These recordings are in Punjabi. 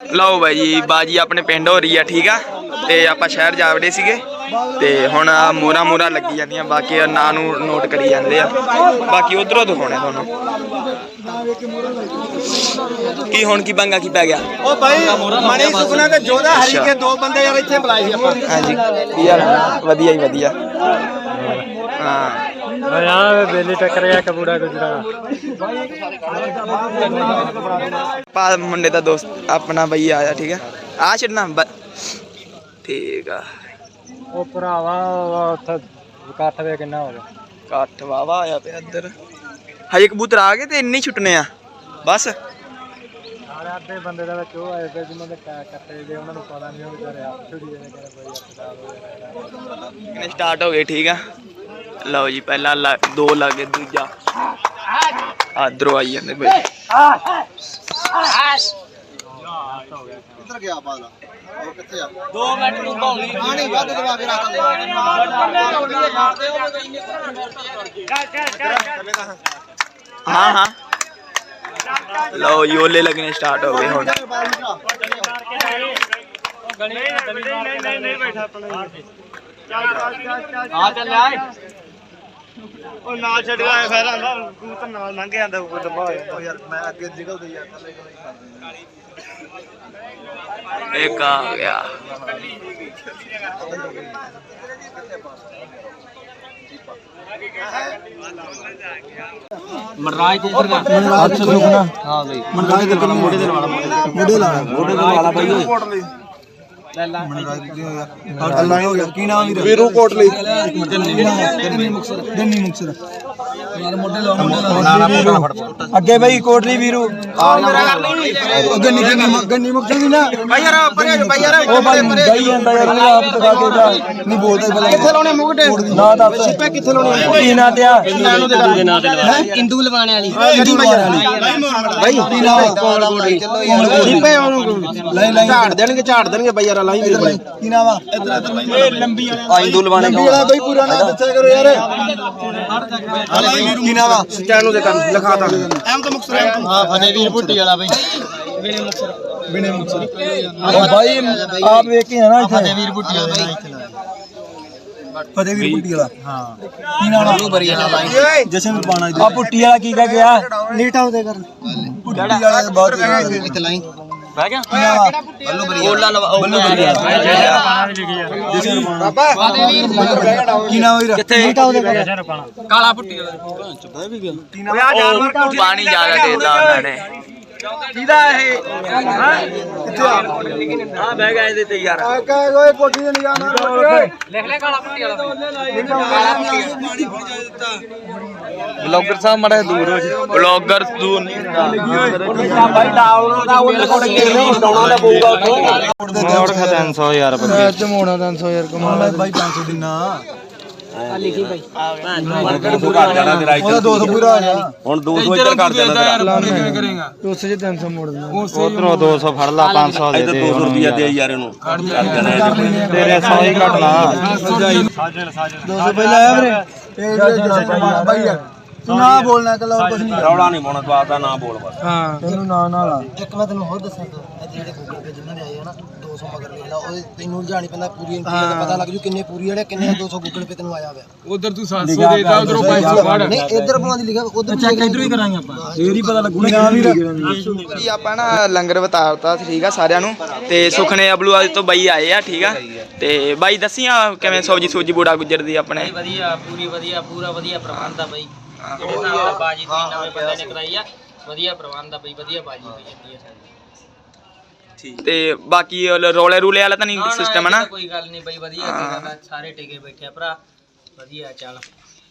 ਲਓ ਬਾਈ ਜੀ ਬਾਜੀ ਆਪਣੇ ਪਿੰਡ ਹੋ ਰਹੀ ਆ ਠੀਕ ਆ? ਤੇ ਆਪਾਂ ਸ਼ਹਿਰ ਜਾ ਵੜੇ ਸੀਗੇ। ਤੇ ਹੁਣ ਮੋਰਾ ਮੋਰਾ ਲੱਗੀ ਜਾਂਦੀਆਂ ਬਾਕੀ ਨਾਂ ਨੂੰ ਨੋਟ ਕਰੀ ਜਾਂਦੇ ਆ। ਬਾਕੀ ਉਧਰੋਂ ਦਿਖਾਉਣੇ ਤੁਹਾਨੂੰ। ਕੀ ਹੁਣ ਕੀ ਬੰਗਾ ਕੀ ਪੈ ਗਿਆ? ਉਹ ਭਾਈ ਮਣੀ ਸੁਖਨਾ ਤੇ ਜੋਦਾ ਹਰੀ ਕੇ ਦੋ ਬੰਦੇ ਯਾਰ ਇੱਥੇ ਬੁਲਾਏ ਸੀ ਆਪਾਂ। ਹਾਂਜੀ। ਆ? ਵਧੀਆ ਹੀ ਵਧੀਆ। ਹਾਂ। ਯਾਰ ਬੇਲੀ ਟੱਕਰਿਆ ਕਬੂੜਾ ਗੁਜਰਾ। ਪਾ ਮੁੰਡੇ ਦਾ ਦੋਸਤ ਆਪਣਾ ਬਈ ਆਇਆ ਠੀਕ ਆ? ਆ ਛੱਡਣਾ ਠੀਕ ਆ। ਉਹ ਭਰਾਵਾ ਉੱਥੇ ਇਕੱਠ ਵੇ ਕਿੰਨਾ ਹੋ ਗਿਆ? ਕੱਠ ਵਾਵਾ ਆਇਆ ਪਿਆ ਇੱਧਰ। ਹਜੇ ਕਬੂਤਰ ਆ ਗਏ ਤੇ ਇੰਨੇ ਹੀ ਛੁੱਟਨੇ ਆ। ਬਸ। ਸਾਰੇ ਅੱਧੇ ਬੰਦੇ ਦਾ ਵਿੱਚ ਉਹ ਆਏ ਤੇ ਜਿਨ੍ਹਾਂ ਦੇ ਕੱਟੇ ਦੇ ਉਹਨਾਂ ਨੂੰ ਪਤਾ ਨਹੀਂ ਉਹ ਵਿਚਾਰੇ ਆਪ ਛੁੱਟੀ ਦੇ ਕਿਹੜਾ ਕੋਈ ਹਸਪਤਾਲ ਹੋਇਆ ਕਿਨੇ ਸਟਾਰਟ ਹੋ ਗਏ ਠੀਕ ਆ? ਲਓ ਜੀ ਪਹਿਲਾ ਲਾ- ਦੋ ਲੱਗੇ ਦੂਜਾ ਆਦਰੋ ਆਈ ਜਾਂਦੇ ਬਈ ਕਿੱਧਰ ਗਿਆ ਬਾਦਲਾ ਉਹ ਕਿੱਥੇ ਆ 2 ਮਿੰਟ ਨੂੰ ਭੌਲੀ ਪਾਣੀ ਵੱਧ ਦਵਾ ਕੇ ਰੱਖ ਦੇ ਹਾਂ ਹਾਂ ਲਓ ਜੀ ਓਲੇ ਲੱਗਣੇ ਸਟਾਰਟ ਹੋ ਗਏ ਹੁਣ ਆ ਚੱਲ ਆਏ ਉਹ ਨਾਲ ਛੱਡ ਗਿਆ ਫੇਰ ਆਂਦਾ ਕਬੂਤਰ ਨਾਲ ਲੰਘ ਜਾਂਦਾ ਕੋਈ ਦਬਾ ਹੋਇਆ ਯਾਰ ਮੈਂ ਅੱਗੇ ਨਿਕਲਦੇ ਯਾਰ ਇੱਕ ਆ ਗਿਆ ਮਨਰਾਜ ਤੇ ਇਧਰ ਮਨਰਾਜ ਤੇ ਸੁਖਣਾ ਹਾਂ ਬਈ। ਮਨਰਾਜ ਦੇ ਕੋਲ ਮੋੜੇ ਦੇ ਵਾਲਾ ਮੋੜੇ ਲਾ ਮੋਢੇ ਦੇ ਵਾਲਾ ਬਾਈ। ਅੱਲਾ ਹੋ ਗਿਆ ਕੀ ਨਾਮ ਵੀਰ ਵੀਰੂ ਕੋਟਲੀ ਦੰਨੀ ਮੁਕਸਰ ਦੰਨੀ ਮੁਕਸਰ ਯਾਰ ਮੋਢੇ ਲਾ ਮੋਢੇ ਅੱਗੇ ਬਈ ਕੋਟਲੀ ਵੀਰੂ ਅੱਗੇ ਨਿੱਕੀ ਗੰਨੀ ਮੁਕਸਰ ਵੀ ਨਾ ਭਾਈ ਯਾਰ ਪਰੇ ਭਾਈ ਯਾਰ ਉਹ ਭਾਈ ਗਈ ਜਾਂਦਾ ਯਾਰ ਉਹਨੇ ਆਪ ਦਿਖਾ ਕੇ ਜਾ ਨਹੀਂ ਬੋਲਦਾ ਪਹਿਲਾਂ ਕਿੱਥੇ ਲਾਉਣੇ ਮੁਗਟੇ ਨਾ ਦੱਸ ਸਿੱਪੇ ਕਿੱਥੇ ਲਾਉਣੇ ਕੀ ਨਾਂ ਤੇ ਆ? ਦੇ ਨਾਂ ਤੇ ਲਵਾ ਇੰਦੂ ਲਵਾਣੇ ਵਾਲੀ ਕਿਹੜੀ ਵਾਲੀ ਭਾਈ ਕੀ ਨਾਮ ਕੋਲ ਕੋਲ ਸਿੱਪੇ ਉਹਨੂੰ ਲੈ ਲੈ ਝਾੜ ਦੇਣਗੇ ਝਾੜ ਦੇਣਗੇ ਭਾਈ ਯਾਰ ਲਾਈ ਮੇਰੇ ਕੀ ਨਾਮ ਆ? ਇੱਧਰ ਇੱਧਰ ਇਹ ਲੰਬੀ ਵਾਲਾ ਆਇੰਦੂ ਲਵਾਣੇ ਲੰਬੀ ਵਾਲਾ ਭਾਈ ਪੂਰਾ ਨਾਮ ਦੱਸਿਆ ਕਰੋ ਯਾਰ। ਕੀ ਨਾਮ ਆ? ਚੈਨਲ ਦੇ ਕਰ ਲਿਖਾ ਤਾ। ਐਮ ਤਾਂ ਮੁਕਸਰ ਹਾਂ ਫਤਿਹਵੀਰ ਭੁੱਟੀ ਵਾਲਾ ਬਈ। ਬਿਨੇ ਮੁਕਸਰ ਉਹ ਭਾਈ ਆਪ ਵੇਖ ਕੇ ਨਾ ਇੱਥੇ। ਫਤਿਹਵੀਰ ਭੁੱਟੀ ਵਾਲਾ ਬਈ। ਫਤਿਹਵੀਰ ਪੁੱਟੀ ਵਾਲਾ। ਹਾਂ। ਕੀ ਨਾਮ ਆ? ਬਰੀ ਵਾਲਾ ਬਾਈ। ਜਸ਼ਨ ਪਾਣਾ ਆ ਪੁੱਟੀ ਵਾਲਾ ਕੀ ਕਹਿ ਗਿਆ ਨੀਟਾ ਉਹਦੇ ਕਰ ਪੁੱਟੀ ਵਾਲਾ ਬਹੁਤ ਕਿੱਥੇ ਲਾਈ। ਬਹਿ ਗਿਆ ਬੱਲੂ ਲਵਾ ਕੀ ਨਾਮ ਕਾਲਾ ਪੁੱਟੀ ਵਾਲਾ ਪਾਣੀ ਜ਼ਿਆਦਾ ਦੇਤਾ ਉਹਨਾਂ ਨੇ ਕਿਹਦਾ ਇਹ? ਕਿੱਥੇ ਆ? ਆ ਬਹਿ ਇਹਦੇ ਤੇ ਯਾਰ। ਆ ਕਹਿ ਓਏ ਕੋਠੀ ਦੇ ਨਿਗਾਹ ਮਾਰ ਬਲੌਗਰ ਸਾਹਿਬ ਮੜਾ ਦੂਰ ਹੋ ਜੀ। ਬਲੌਗਰ ਦੂਰ ਨਹੀਂ ਮੋੜ ਖਾ 300 ਯਾਰ ਬੱਗੇ ਜਮੋਣਾ 300 ਯਾਰ ਕਮਾਲ ਬਾਈ 500 ਦਿਨਾ ਲਿਖੀ ਬਾਈ। ਉਹਦਾ 200 ਪੂਰਾ ਆ ਗਿਆ ਹੁਣ 200 ਇੱਧਰ ਕਰ ਦੇਣਾ ਉਸੇ ਚ 300 ਮੋੜ ਦੇਣਾ ਉਧਰੋਂ 200 ਫੜ ਲਾ 500 ਦੇ ਦੇ 200 ਰੁਪਿਆ ਦੇ ਯਾਰ ਇਹਨੂੰ ਤੇਰੇ 100 ਹੀ ਘਟਣਾ। 200 ਪਹਿਲਾਂ ਆਇਆ ਵੀਰੇ। ਇਹ ਜਿਹੜਾ ਬਾਈ ਯਾਰ ਨਾ ਬੋਲਣਾ ਕੱਲਾ ਕੁਝ ਨਹੀਂ। ਰੌਲਾ ਨਹੀਂ ਪਾਉਣਾ ਤੂੰ ਆਪਦਾ ਨਾ ਬੋਲ ਬਸ। ਹਾਂ। ਤੈਨੂੰ ਨਾ ਨਾ ਲਾ ਇੱਕ ਮੈਂ ਤੈਨੂੰ ਹੋਰ ਦੱਸਾਂ ਇਹ ਜਿਹੜੇ ਗੂਗਲ ਪੇ ਜਿਨ੍ਹਾਂ ਦੇ ਆਏ ਆ ਨਾ 200 ਮਗਰ ਲਿਖ ਲਾ ਉਹ ਤੈਨੂੰ ਜਾਣੀ ਪੈਂਦਾ ਪੂਰੀ ਇੰਟਰੀ ਦਾ ਪਤਾ ਲੱਗ ਜੂ ਕਿੰਨੇ ਪੂਰੀ ਵਾਲੇ ਕਿੰਨੇ 200 ਗੂਗਲ ਪੇ ਤੈਨੂੰ ਆਇਆ ਹੋਇਆ। ਉਧਰ ਤੂੰ 700 ਦੇਦਾ ਉਧਰੋਂ 500 ਫੜ। ਨਹੀਂ ਇੱਧਰ ਬਣਾ ਦੀ ਲਿਖਿਆ ਉਧਰ ਚੈੱਕ ਇਧਰੋਂ ਹੀ ਕਰਾਂਗੇ ਆਪਾਂ। ਇਹ ਨਹੀਂ ਪਤਾ ਲੱਗੂਗਾ ਨਾ ਵੀਰ ਜੀ ਆਪਾਂ ਨਾ ਲੰਗਰ ਵਤਾਰਤਾ ਠੀਕ ਆ ਸਾਰਿਆਂ ਨੂੰ। ਤੇ ਸੁਖਨੇ ਅਬਲੂ ਅੱਜ ਤੋਂ ਬਾਈ ਆਏ ਆ ਠੀਕ ਆ। ਤੇ ਬਾਈ ਦੱਸੀਆਂ ਕਿਵੇਂ ਸਬਜੀ ਸੂਜੀ ਬੂੜਾ ਗੁੱਜਰ ਦੀ ਆਪਣੇ? ਵਧੀਆ ਪੂਰੀ ਵਧੀਆ ਪੂਰਾ ਵਧੀਆ ਪ੍ਰਬੰਧ ਆ ਬਈ। ਜਿਹੜੇ ਹਿਸਾਬ ਨਾਲ ਬਾਜੀ ਤੁਸੀਂ ਨਵੇਂ ਬੰਦੇ ਨੇ ਕਰਾਈ ਆ ਵਧੀਆ ਪ੍ਰਬੰਧ ਆ ਬਈ ਵਧੀਆ ਬਾਜੀ ਹੋਈ ਜਾਂਦੀ ਹੈ ਸਾਡੀ ਤੇ ਬਾਕੀ ਉਹ ਰੋਲੇ ਰੂਲੇ ਵਾਲਾ ਤਾਂ ਨਹੀਂ ਸਿਸਟਮ ਹੈ ਨਾ ਕੋਈ ਗੱਲ ਨਹੀਂ ਬਈ ਵਧੀਆ ਸੀਗਾ ਸਾਰੇ ਟਿਕੇ ਬੈਠੇ ਆ ਭਰਾ। ਵਧੀਆ ਚੱਲ।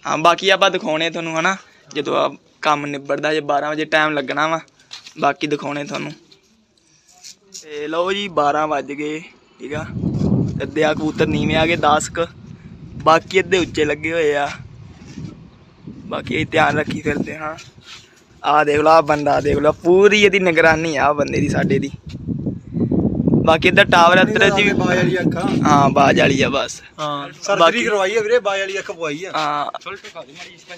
ਹਾਂ ਬਾਕੀ ਆਪਾਂ ਦਿਖਾਉਣੇ ਤੁਹਾਨੂੰ ਹਨਾ ਜਦੋਂ ਆ ਕੰਮ ਨਿਬੜਦਾ ਜੇ 12 ਵਜੇ ਟਾਈਮ ਲੱਗਣਾ ਵਾ ਬਾਕੀ ਦਿਖਾਉਣੇ ਤੁਹਾਨੂੰ। ਤੇ ਲਓ ਜੀ 12 ਵੱਜ ਗਏ ਠੀਕ ਆ। ਅੱਧੇ ਆ ਕਬੂਤਰ ਨੀਵੇਂ ਆ ਗਏ 10 ਕ ਬਾਕੀ ਅੱਧੇ ਉੱਚੇ ਲੱਗੇ ਹੋਏ ਆ। ਬਾਕੀ ਇਹ ਧਿਆਨ ਰੱਖੀ ਫਿਰਦੇ ਹਾਂ। ਆ ਦੇਖ ਲਓ ਆ ਬੰਦਾ ਦੇਖ ਲਓ ਪੂਰੀ ਇਹਦੀ ਨਿਗਰਾਨੀ ਆ ਬੰਦੇ ਦੀ ਸਾਡੇ ਦੀ। ਬਾਕੀ ਇੱਧਰ ਟਾਵਰ ਇੱਧਰ ਜੀ। ਬਾਜ ਵਾਲੀ ਅੱਖਾਂ। ਹਾਂ ਬਾਜ ਵਾਲੀ ਆ ਬਸ। ਹਾਂ ਬਾਕੀ- ਸਰਜਰੀ ਕਰਵਾਈ ਆ ਵੀਰੇ ਬਾਜ ਵਾਲੀ ਅੱਖ ਪਵਾਈ ਆ। ਹਾਂ।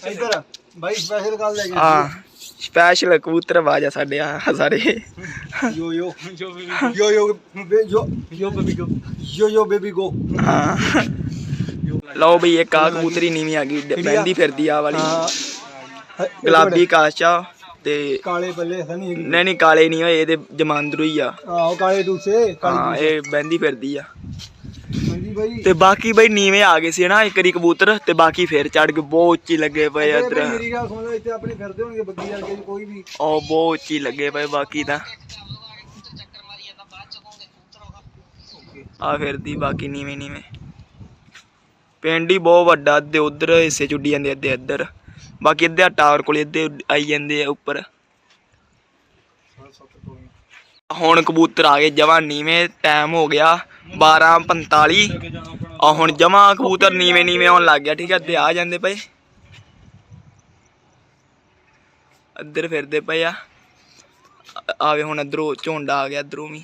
ਇੱਧਰ ਬਾਈ ਸਪੈਸ਼ਲ ਗੱਲ ਲੈ ਕੇ ਹਾਂ ਸਪੈਸ਼ਲ ਕਬੂਤਰ ਬਾਜਾ ਸਾਡੇ ਆ ਸਾਰੇ। ਯੋ ਯੋ ਯੋ ਯੋ ਯੋ ਯੋ ਯੋ ਬੇਬੀ ਗੋ ਯੋ ਯੋ ਬੇਬੀ ਗੋ ਹਾਂ। ਲਓ ਬਈ ਇੱਕ ਆ ਕਬੂਤਰੀ ਨੀਵੀਂ ਆ ਗਈ ਬੈਂਦੀ ਫਿਰਦੀ ਆ ਵਾਲੀ। ਗੁਲਾਬੀ ਕਾਸ਼ਾ। ਤੇ ਕਾਲੇ ਬੱਲੇ ਹੈ ਨਹੀਂ ਨਹੀਂ ਨਹੀਂ ਕਾਲੇ ਨਹੀਂ ਹੋਏ ਇਹਦੇ ਜਮਾਂਦਰੂ ਹੀ ਆ। ਆਹੋ ਕਾਲੇ ਦੂਸੇ ਹਾਂ ਇਹ ਬੈਂਦੀ ਫਿਰਦੀ ਆ। ਹਾਂਜੀ ਬਾਈ। ਤੇ ਬਾਕੀ ਬਈ ਨੀਵੇਂ ਆ ਗਏ ਸੀ ਨਾ ਇੱਕ ਵਾਰੀ ਕਬੂਤਰ ਤੇ ਬਾਕੀ ਫੇਰ ਚੜ ਗਏ ਬਹੁਤ ਉੱਚੀ ਲੱਗੇ ਪਏ ਇਧਰ। ਬਈ ਮੇਰੀ ਗੱਲ ਸੁਣ ਲਓ ਇੱਥੇ ਆਪਣੇ ਫਿਰਦੇ ਹੋਣਗੇ ਬੱਗੀ ਚ ਕੋਈ ਵੀ। ਉਹ ਬਹੁਤ ਉੱਚੀ ਲੱਗੇ ਪਏ ਬਾਕੀ ਤਾਂ। ਆ ਫਿਰਦੀ ਬਾਕੀ ਨੀਵੇਂ ਨੀਵੇਂ। ਪਿੰਡ ਹੀ ਬਹੁਤ ਵੱਡਾ ਅੱਧੇ ਉਧਰ ਹਿੱਸੇ ਚ ਉੱਡੀ ਜਾਂਦੇ ਅੱਧੇ ਇੱਧਰ। ਬਾਕੀ ਅੱਧੇ ਆ ਟਾਵਰ ਕੋਲੇ, ਅੱਧੇ ਆਈ ਜਾਂਦੇ ਆ ਉੱਪਰ। ਹੁਣ ਕਬੂਤਰ ਆ ਗਏ ਜਵਾਂ ਨੀਵੇਂ ਟਾਈਮ ਹੋ ਗਿਆ 12:45 ਆ ਹੁਣ ਜਮਾ ਕਬੂਤਰ ਨੀਵੇਂ ਨੀਵੇਂ ਆਉਣ ਲੱਗ ਗਿਆ, ਠੀਕ ਹੈ ਅੱਧੇ ਆ ਜਾਂਦੇ ਪਏ। ਇੱਧਰ ਫਿਰਦੇ ਪਏ ਆ। ਆਵੇ ਹੁਣ ਇਧਰੋਂ ਝੋਂਡਾ ਆ ਗਿਆ, ਇੱਧਰੋਂ ਵੀ।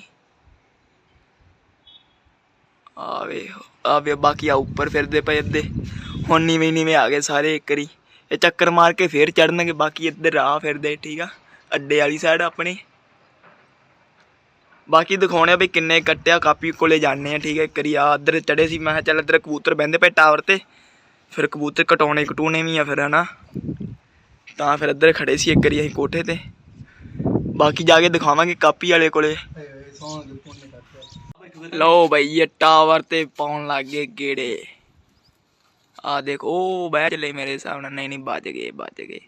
ਆਵੇ ਆਵੇ ਬਾਕੀ ਆ ਉੱਪਰ ਫਿਰਦੇ ਪਏ ਅੱਧੇ। ਹੁਣ ਨੀਵੇਂ ਨੀਵੇਂ ਆ ਗਏ ਸਾਰੇ ਇੱਕ ਵਾਰੀ ਇਹ ਚੱਕਰ ਮਾਰ ਕੇ ਫੇਰ ਚੜਨਗੇ ਬਾਕੀ ਇੱਧਰ ਆ ਫਿਰਦੇ, ਠੀਕ ਆ? ਅੱਡੇ ਵਾਲੀ ਸਾਈਡ ਆਪਣੇ। ਬਾਕੀ ਦਿਖਾਉਣੇ ਆ ਵੀ ਕਿੰਨੇ ਕੱਟਿਆ ਕਾਪੀ ਕੋਲੇ ਜਾਣੇ ਆ, ਠੀਕ ਹੈ ਇੱਕ ਵਾਰੀ ਆ ਇੱਧਰ ਚੜੇ ਸੀ, ਮੈਂ ਕਿਹਾ ਚੱਲ ਇੱਧਰ ਕਬੂਤਰ ਬਹਿੰਦੇ ਪਏ ਟਾਵਰ ਤੇ। ਫਿਰ ਕਬੂਤਰ ਕਟਾਉਣੇ ਕਟੂਣੇ ਵੀ ਆ ਫਿਰ, ਹਨਾ? ਤਾਂ ਫਿਰ ਇੱਧਰ ਖੜੇ ਸੀ ਇੱਕ ਵਾਰੀ ਅਸੀਂ ਕੋਠੇ ਤੇ। ਬਾਕੀ ਜਾ ਕੇ ਦਿਖਾਵਾਂਗੇ ਕਾਪੀ ਵਾਲੇ ਕੋਲੇ। ਲਓ ਬਈ, ਇਹ ਟਾਵਰ ਤੇ ਪਾਉਣ ਲੱਗ ਗਏ ਆ ਦੇਖ ਉਹ ਬਹਿ ਚਲੇ ਮੇਰੇ ਸਾਹਮਣੇ ਨਹੀਂ ਨਹੀਂ ਵੱਜ ਗਏ ਵੱਜ ਗਏ।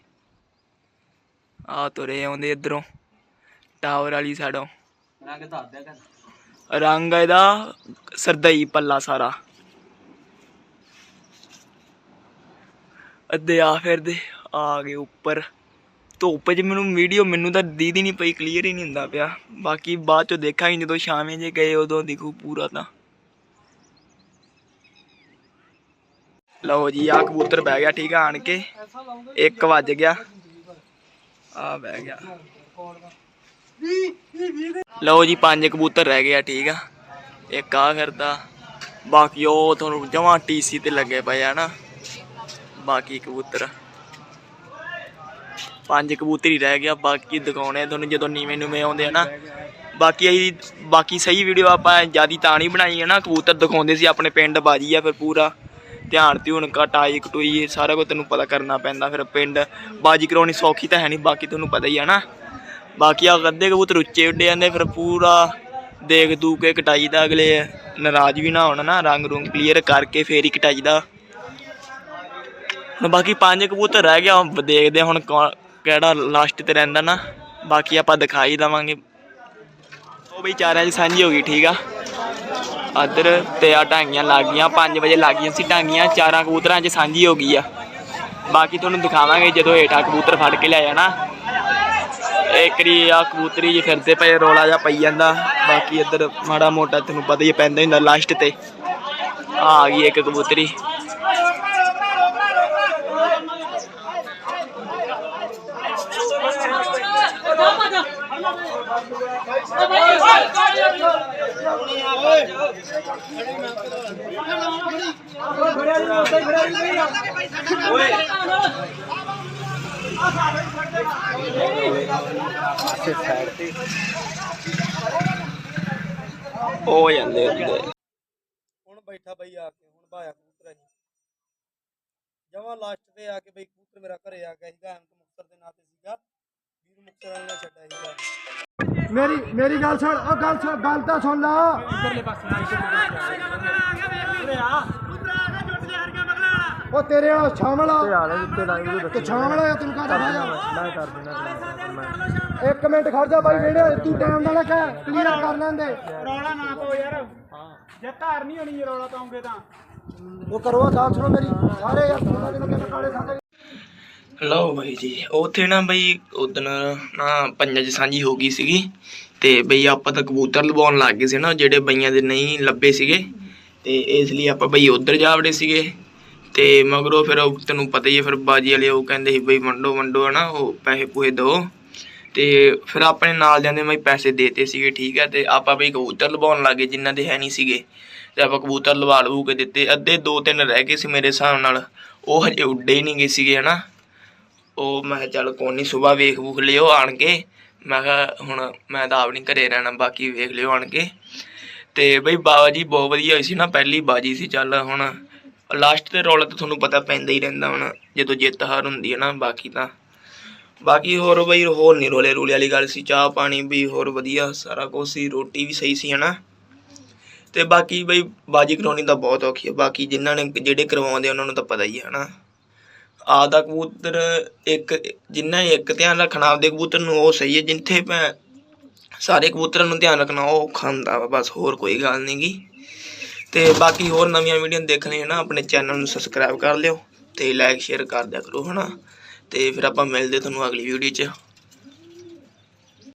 ਆ ਤੁਰੇ ਆਉਂਦੇ ਇਧਰੋਂ ਟਾਵਰ ਵਾਲੀ ਸਾਈਡੋਂ। ਰੰਗ ਦੱਸ ਦਿਆ ਕਰ। ਰੰਗ ਇਹਦਾ ਸਰਦਈ ਪੱਲਾ ਸਾਰਾ। ਅੱਧੇ ਆ ਫਿਰਦੇ ਆ ਗਏ ਉੱਪਰ। ਧੁੱਪ 'ਚ ਮੈਨੂੰ ਵੀਡੀਓ ਮੈਨੂੰ ਤਾਂ ਦੀਦੀ ਨਹੀਂ ਪਈ ਕਲੀਅਰ ਹੀ ਨਹੀਂ ਹੁੰਦਾ ਪਿਆ। ਬਾਕੀ ਬਾਅਦ 'ਚ ਦੇਖਾਂਗੇ ਜਦੋਂ ਸ਼ਾਮੇ ਜੇ ਗਏ ਉਦੋਂ ਦਿਖੂ ਪੂਰਾ ਤਾਂ। ਲਓ ਜੀ ਆ ਕਬੂਤਰ ਬਹਿ ਗਿਆ ਠੀਕ ਆ ਆਣ ਕੇ। 1 ਵੱਜ ਗਿਆ। ਆ ਬਹਿ ਗਿਆ। ਲਓ ਜੀ, ਪੰਜ ਕਬੂਤਰ ਰਹਿ ਗਏ ਆ, ਠੀਕ ਆ। ਇੱਕ ਆ ਫਿਰਦਾ ਬਾਕੀ ਉਹ ਤੁਹਾਨੂੰ ਜਮਾ ਟੀਸੀ ਤੇ ਲੱਗੇ ਪਏ ਆ ਨਾ। ਬਾਕੀ ਕਬੂਤਰ। ਪੰਜ ਕਬੂਤਰ ਹੀ ਰਹਿ ਗਿਆ, ਬਾਕੀ ਦਿਖਾਉਣੇ ਤੁਹਾਨੂੰ ਜਦੋਂ ਨੀਵੇਂ ਨੂਵੇਂ ਆਉਂਦੇ ਆ ਨਾ। ਬਾਕੀ ਅਸੀਂ ਬਾਕੀ ਸਹੀ ਵੀਡੀਓ ਆਪਾਂ ਜਿਆਦੀ ਤਾਂ ਨਹੀਂ ਬਣਾਈ ਹੈ ਨਾ। ਕਬੂਤਰ ਦਿਖਾਉਂਦੇ ਸੀ, ਆਪਣੇ ਪਿੰਡ ਬਾਜੀ ਆ ਫਿਰ ਪੂਰਾ। ਧਿਆਨ ਤੇ ਹੁਣ ਕਟਾਈ ਕਟੂਈ ਸਾਰਾ ਕੁਝ ਤੈਨੂੰ ਪਤਾ ਕਰਨਾ ਪੈਂਦਾ ਫਿਰ ਪਿੰਡ। ਬਾਜੀ ਕਰਾਉਣੀ ਸੌਖੀ ਤਾਂ ਹੈ ਨਹੀਂ, ਬਾਕੀ ਤੁਹਾਨੂੰ ਪਤਾ ਹੀ ਹੈ ਨਾ। ਬਾਕੀ ਆ ਅੱਧੇ ਕਬੂਤਰ ਉੱਚੇ ਉੱਡੇ ਜਾਂਦੇ, ਫਿਰ ਪੂਰਾ ਦੇਖ ਦੂ ਕੇ ਕਟਾਈ ਦਾ ਅਗਲੇ, ਨਾਰਾਜ਼ ਵੀ ਨਾ ਹੋਣਾ ਨਾ, ਰੰਗ ਰੁੰਗ ਕਲੀਅਰ ਕਰਕੇ ਫੇਰ ਹੀ ਕਟਾਈ ਦਾ। ਹੁਣ ਬਾਕੀ ਪੰਜ ਕਬੂਤਰ ਰਹਿ ਗਿਆ ਹੁਣ ਦੇਖਦੇ ਹਾਂ ਹੁਣ ਕੌਣ- ਕਿਹੜਾ ਲਾਸਟ ਤੇ ਰਹਿੰਦਾ ਨਾ। ਬਾਕੀ ਆਪਾਂ ਦਿਖਾਈ ਦਵਾਂਗੇ। ਉਹ ਬਈ ਚਾਰਾਂ ਦੀ ਸਾਂਝੀ ਹੋ ਗਈ, ਠੀਕ ਆ। ਅਦਰ ਤੇ ਆ ਟਾਂਗੀਆਂ ਲੱਗ ਗਈਆਂ 5 ਵਜੇ ਲੱਗ ਗਈਆਂ ਸੀ ਟਾਂਗੀਆਂ, ਚਾਰਾਂ ਕਬੂਤਰਾਂ 'ਚ ਸਾਂਝੀ ਹੋ ਗਈ ਆ। ਬਾਕੀ ਤੁਹਾਨੂੰ ਦਿਖਾਵਾਂਗੇ ਜਦੋਂ ਹੇਠਾਂ ਕਬੂਤਰ ਫੜ ਕੇ ਲੈ ਜਾਣਾ ਇੱਕਰੀ ਆ ਕਬੂਤਰੀ ਜੇ ਫਿਰਦੇ ਪਏ, ਰੋਲਾ ਜਾਂ ਪਈ ਜਾਂਦਾ। ਬਾਕੀ ਇੱਧਰ ਮਾੜਾ ਮੋਟਾ ਤੈਨੂੰ ਪਤਾ ਹੀ ਪੈਂਦਾ ਹੀ ਹੁੰਦਾ ਲਾਸਟ ਤੇ। ਆ ਗਈ ਇੱਕ ਕਬੂਤਰੀ। ਹੋ ਜਾਂਦੇ ਹੁੰਦੇ ਹੁਣ ਬੈਠਾ ਬਈ ਆ ਕੇ, ਹੁਣ ਭਾਇਆ ਕਬੂਤਰ ਜੀ ਜਮਾ ਲਾਸਟ ਤੇ ਆ ਕੇ ਬਈ ਕਬੂਤਰ ਮੇਰਾ ਘਰੇ ਆ ਗਿਆ ਸੀਗਾ ਅਹਿਮਦ ਮੁਖਤਰ ਦੇ ਨਾਂ ਤੇ ਸੀਗਾ। ਨੇ ਛੱਡਿਆ ਸੀਗਾ ਮੇਰੀ ਮੇਰੀ ਗੱਲ ਸੁਣ ਉਹ ਗੱਲ ਸੁਣ ਗੱਲ ਤਾਂ ਸੁਣ ਲਾ। ਉਹ ਤੇਰੇ ਆ ਸ਼ਾਮਲ ਆ ਤੇ ਸ਼ਾਮਲ ਆ ਤੈਨੂੰ ਕਹਦਾ ਮੈਂ ਕਰ ਦੇਣਾ ਇੱਕ ਮਿੰਟ ਖੜ ਜਾ ਬਾਈ ਵੇੜੇ ਤੂੰ ਟਾਈਮ ਨਾਲ ਕਹਿ ਕਲੀਅਰ ਕਰ ਲੈਂਦੇ। ਰੌਲਾ ਨਾ ਪਾਓ ਯਾਰ। ਜੇ ਧਾਰ ਨਹੀਂ ਹੋਣੀ ਜੇ ਰੌਲਾ ਪਾਉਂਗੇ ਤਾਂ। ਉਹ ਕਰੋ ਗੱਲ ਸੁਣੋ ਮੇਰੀ। ਸਾਰੇ ਯਾਰ ਕਾਲੇ ਸਾਡੇ ਲਓ ਬਾਈ ਜੀ, ਉੱਥੇ ਨਾ ਬਈ ਉਦਣ ਨਾ ਪੰਜਾਂ 'ਚ ਸਾਂਝੀ ਹੋ ਗਈ ਸੀਗੀ ਤੇ ਬਈ ਆਪਾਂ ਤਾਂ ਕਬੂਤਰ ਲਵਾਉਣ ਲੱਗ ਗਏ ਸੀ ਨਾ, ਜਿਹੜੇ ਬਈਆਂ ਦੇ ਨਹੀਂ ਲੱਭੇ ਸੀਗੇ ਤੇ ਇਸ ਲਈ ਆਪਾਂ ਬਈ ਉਧਰ ਜਾ ਵੜੇ ਸੀਗੇ ਤੇ ਮਗਰੋਂ ਫਿਰ ਤੈਨੂੰ ਪਤਾ ਹੀ ਹੈ, ਫਿਰ ਬਾਜੀ ਵਾਲੇ ਉਹ ਕਹਿੰਦੇ ਸੀ, ਬਈ ਵੰਡੋ ਵੰਡੋ ਨਾ ਉਹ ਪੈਸੇ ਪੂਹੇ ਦਿਓ। ਤੇ ਫਿਰ ਆਪਣੇ ਨਾਲ ਜਾਂਦੇ ਮੈਂ ਪੈਸੇ ਦੇਤੇ ਸੀਗੇ, ਠੀਕ ਹੈ ਤੇ ਆਪਾਂ ਬਈ ਕਬੂਤਰ ਲਵਾਉਣ ਲੱਗੇ ਜਿਨ੍ਹਾਂ ਦੇ ਹੈ ਨਹੀਂ ਸੀਗੇ ਤੇ ਆਪਾਂ ਕਬੂਤਰ ਲਵਾ ਲਵੂ ਕੇ ਦਿੱਤੇ। ਅੱਧੇ ਦੋ ਤਿੰਨ ਰਹਿ ਗਏ ਸੀ ਮੇਰੇ ਹਿਸਾਬ ਨਾਲ, ਉਹ ਹਜੇ ਉੱਡੇ ਹੀ ਨਹੀਂ ਗਏ ਸੀਗੇ ਹਨਾ। ਉਹ ਮੈਂ ਕਿਹਾ ਚੱਲ ਕੋਈ ਨਹੀਂ ਸਵੇਰ ਵੇਖ ਵੂਖ ਲਿਓ ਆਣ ਕੇ। ਮੈਂ ਕਿਹਾ ਹੁਣ ਮੈਂ ਤਾਂ ਆਪ ਨਹੀਂ ਘਰੇ ਰਹਿਣਾ, ਬਾਕੀ ਵੇਖ ਲਿਓ ਆਣ ਕੇ। ਤੇ ਬਈ ਬਾਬਾ ਜੀ ਬਹੁਤ ਵਧੀਆ ਹੋਈ ਸੀ ਨਾ, ਪਹਿਲੀ ਬਾਜੀ ਸੀ ਚੱਲ ਹੁਣ। ਲਾਸਟ ਤੇ ਰੌਲਾ ਤਾਂ ਤੁਹਾਨੂੰ ਪਤਾ ਪੈਂਦਾ ਹੀ ਰਹਿੰਦਾ ਹੁਣ, ਜਦੋਂ ਜਿੱਤ ਹਾਰ ਹੁੰਦੀ ਹੈ ਨਾ, ਬਾਕੀ ਤਾਂ। ਬਾਕੀ ਹੋਰ ਬਈ ਹੋਰ ਨਹੀਂ ਰੋਲੇ ਰੂਲੇ ਵਾਲੀ ਗੱਲ ਸੀ, ਚਾਹ ਪਾਣੀ ਵੀ ਹੋਰ ਵਧੀਆ, ਸਾਰਾ ਕੁਝ ਸੀ, ਰੋਟੀ ਵੀ ਸਹੀ ਸੀ, ਹਨਾ। ਤੇ ਬਾਕੀ ਬਈ ਬਾਜੀ ਕਰਾਉਣੀ ਤਾਂ ਬਹੁਤ ਔਖੀ ਹੈ, ਬਾਕੀ ਜਿਨ੍ਹਾਂ ਨੇ ਜਿਹੜੇ ਕਰਵਾਉਂਦੇ ਉਹਨਾਂ ਨੂੰ ਤਾਂ ਪਤਾ ਹੀ ਹੈ, ਹਨਾ। ਆਪਦਾ ਕਬੂਤਰ ਇੱਕ, ਜਿੰਨਾ ਇੱਕ ਧਿਆਨ ਰੱਖਣਾ ਆਪਦੇ ਕਬੂਤਰ ਨੂੰ, ਉਹ ਸਹੀ ਹੈ। ਜਿੱਥੇ ਭੈ, ਸਾਰੇ ਕਬੂਤਰਾਂ ਨੂੰ ਧਿਆਨ ਰੱਖਣਾ, ਉਹ ਖਾਂਦਾ ਵਾ, ਬਸ ਹੋਰ ਕੋਈ ਗੱਲ ਨਹੀਂ ਗੀ। ਤੇ ਬਾਕੀ ਹੋਰ ਨਵੀਆਂ ਵੀਡੀਓ ਦੇਖਣ ਲਈ ਨਾ ਆਪਣੇ ਚੈਨਲ ਨੂੰ ਸਬਸਕ੍ਰਾਈਬ ਕਰ ਲਿਓ ਤੇ ਲਾਈਕ ਸ਼ੇਅਰ ਕਰ ਦਿਆ ਕਰੋ ਹਨਾ। ਤੇ ਫਿਰ ਆਪਾਂ ਮਿਲਦੇ ਤੁਹਾਨੂੰ ਅਗਲੀ ਵੀਡੀਓ 'ਚ।